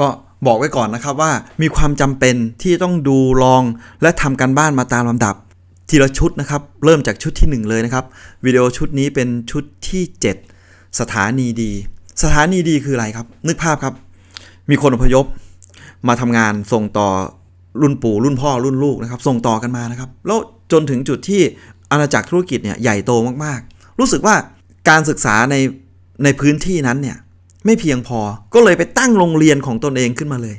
ก็บอกไว้ก่อนนะครับว่ามีความจำเป็นที่ต้องดูลองและทำการบ้านมาตามลำดับ ทีละชุดนะครับ เริ่มจากชุดที่ 1 เลยนะครับ วิดีโอชุดนี้เป็นชุดที่ 7 สถานีดี สถานีดีคืออะไรครับ นึกภาพครับ มีคนอพยพ มาทำงานส่งต่อรุ่นปู่รุ่นพ่อรุ่นลูกนะครับส่งต่อกันมานะครับ แล้วจนถึงจุดที่อาณาจักรธุรกิจเนี่ยใหญ่โตมากๆ รู้สึกว่าการศึกษาในในพื้นที่นั้นเนี่ย ไม่เพียงพอก็เลยไปตั้งโรงเรียนของตนเองขึ้นมาเลย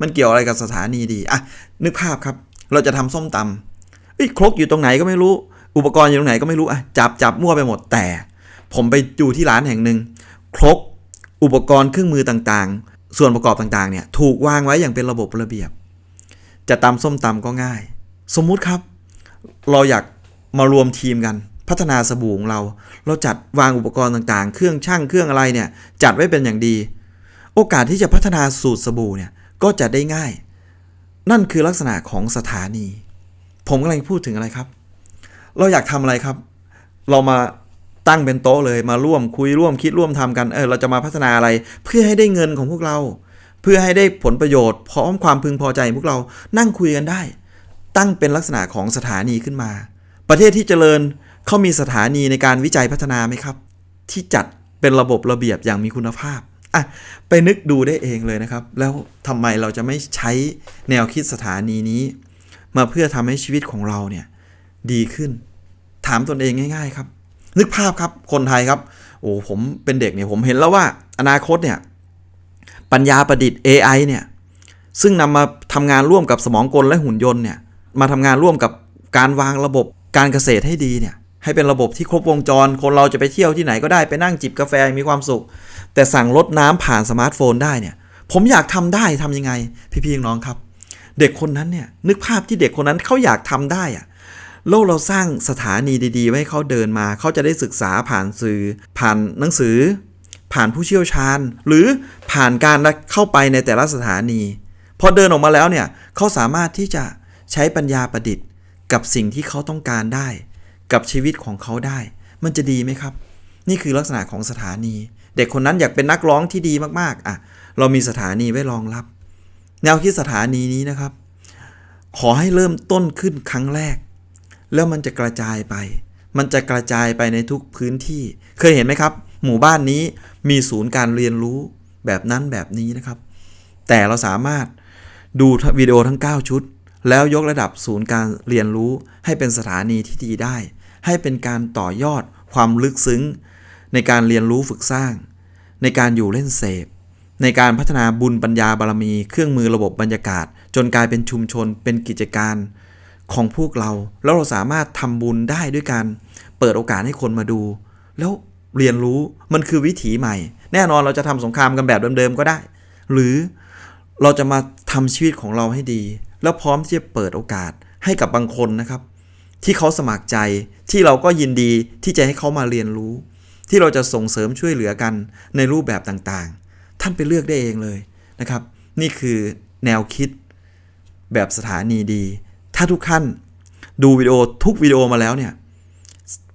มันเกี่ยวอะไรกับสถานีดีอะนึกภาพครับ เราจะทำส้มตำเอ้ยครกอยู่ตรงไหนก็ไม่รู้ อุปกรณ์อยู่ตรงไหนก็ไม่รู้อะจับจับมั่วไปหมดแต่ ผมไปอยู่ที่ร้านแห่งหนึ่งครกอุปกรณ์เครื่องมือต่างๆ ส่วนประกอบต่างๆเนี่ยถูกวางไว้อย่างเป็นระบบระเบียบ จะตำส้มตำก็ง่าย สมมุติครับ เราอยากมารวมทีมกัน พัฒนาสบู่ของเรา เราจัดวางอุปกรณ์ต่างๆ เครื่องช่างเครื่องอะไรเนี่ยจัดไว้เป็นอย่างดี โอกาสที่จะพัฒนาสูตรสบู่เนี่ยก็จะได้ง่าย นั่นคือลักษณะของสถานี ผมกำลังพูดถึงอะไรครับ เราอยากทำอะไรครับ เรามาตั้งเป็นโต๊ะเลยมาร่วมคุยร่วมคิดร่วมทำกันเออเราจะมาพัฒนาอะไรเพื่อให้ได้เงินของพวกเรา เพื่อให้ได้ผลประโยชน์พร้อมความพึงพอใจพวกเรานั่งคุยกันได้ ตั้งเป็นลักษณะของสถานีขึ้นมา ประเทศที่เจริญ เขามีสถานีในการวิจัยพัฒนาไหมครับ ที่จัดเป็นระบบระเบียบอย่างมีคุณภาพอะไปนึกดูได้เองเลยนะครับ แล้วทำไมเราจะไม่ใช้แนวคิดสถานีนี้ มาเพื่อทำให้ชีวิตของเราเนี่ยดีขึ้น ถามตนเองง่าย ๆ ครับ นึกภาพครับคนไทยครับ โอ้ผมเป็นเด็กเนี่ยผมเห็นแล้วว่าอนาคตเนี่ยปัญญาประดิษฐ์ AI เนี่ยซึ่งนำมาทำงานร่วมกับสมองกลและหุ่นยนต์เนี่ยมาทำงานร่วมกับการวางระบบการเกษตรให้ดีเนี่ย ให้เป็นระบบที่ครบวงจร คนเราจะไปเที่ยวที่ไหนก็ได้ไปนั่งจิบกาแฟมีความสุข แต่สั่งรดน้ำผ่านสมาร์ทโฟนได้เนี่ย ผมอยากทำได้ทำยังไง พี่ๆน้องครับ เด็กคนนั้นเนี่ยนึกภาพที่เด็กคนนั้นเขาอยากทำได้อะแล้วเราสร้างสถานีดีๆไว้ให้เขาเดินมา เขาจะได้ศึกษาผ่านสื่อ ผ่านหนังสือ ผ่านผู้เชี่ยวชาญ หรือผ่านการเข้าไปในแต่ละสถานี พอเดินออกมาแล้วเนี่ยเขาสามารถที่จะใช้ปัญญาประดิษฐ์ กับสิ่งที่เขาต้องการได้ กับชีวิตของเขาได้ มันจะดีไหมครับ นี่คือลักษณะของสถานี เด็กคนนั้นอยากเป็นนักร้องที่ดีมากๆอะเรามีสถานีไว้รองรับ แนวคิดสถานีนี้นะครับ ขอให้เริ่มต้นขึ้นครั้งแรก แล้วมันจะกระจายไป มันจะกระจายไปในทุกพื้นที่ เคยเห็นไหมครับ หมู่บ้านนี้มีศูนย์การเรียนรู้แบบนั้นแบบนี้นะครับ แต่เราสามารถดูวิดีโอทั้ง 9 ชุด แล้วยกระดับศูนย์การเรียนรู้ให้เป็นสถานีที่ดีได้ ให้เป็นการต่อยอดความลึกซึ้ง ในการเรียนรู้ฝึกสร้าง ในการอยู่เล่นเสพ ในการพัฒนาบุญปัญญาบารมี เครื่องมือระบบบรรยากาศ จนกลายเป็นชุมชนเป็นกิจการของพวกเรา แล้วเราสามารถทำบุญได้ด้วยการเปิดโอกาสให้คนมาดู แล้วเรียนรู้มันคือวิถีใหม่ แน่นอนเราจะทำสงครามกันแบบเดิมๆก็ได้ หรือเราจะมาทำชีวิตของเราให้ดี แล้วพร้อมที่จะเปิดโอกาสให้กับบางคนนะครับ ที่เขาสมัครใจที่เราก็ยินดีที่จะให้เขามาเรียนรู้ ที่เราจะส่งเสริมช่วยเหลือกันในรูปแบบต่างๆ ท่านไปเลือกได้เองเลยนะครับ นี่คือแนวคิดแบบสถานีดี ถ้าทุกท่านดูวิดีโอทุกวิดีโอมาแล้วเนี่ย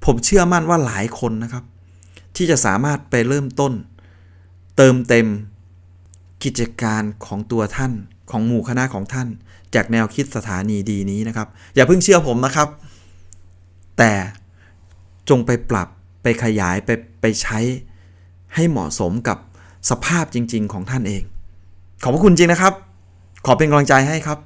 ผมเชื่อมั่นว่าหลายคนนะครับ ที่จะสามารถไปเริ่มต้น เติมเต็มกิจการของตัวท่านของหมู่คณะของท่าน จากแนวคิดสถานีดีนี้นะครับ อย่าเพิ่งเชื่อผมนะครับ แต่จงไปปรับไปขยายไปไปใช้ให้เหมาะสมกับสภาพจริง ๆ ของท่านเอง ขอบพระคุณจริงนะครับ ขอเป็นกำลังใจให้ครับ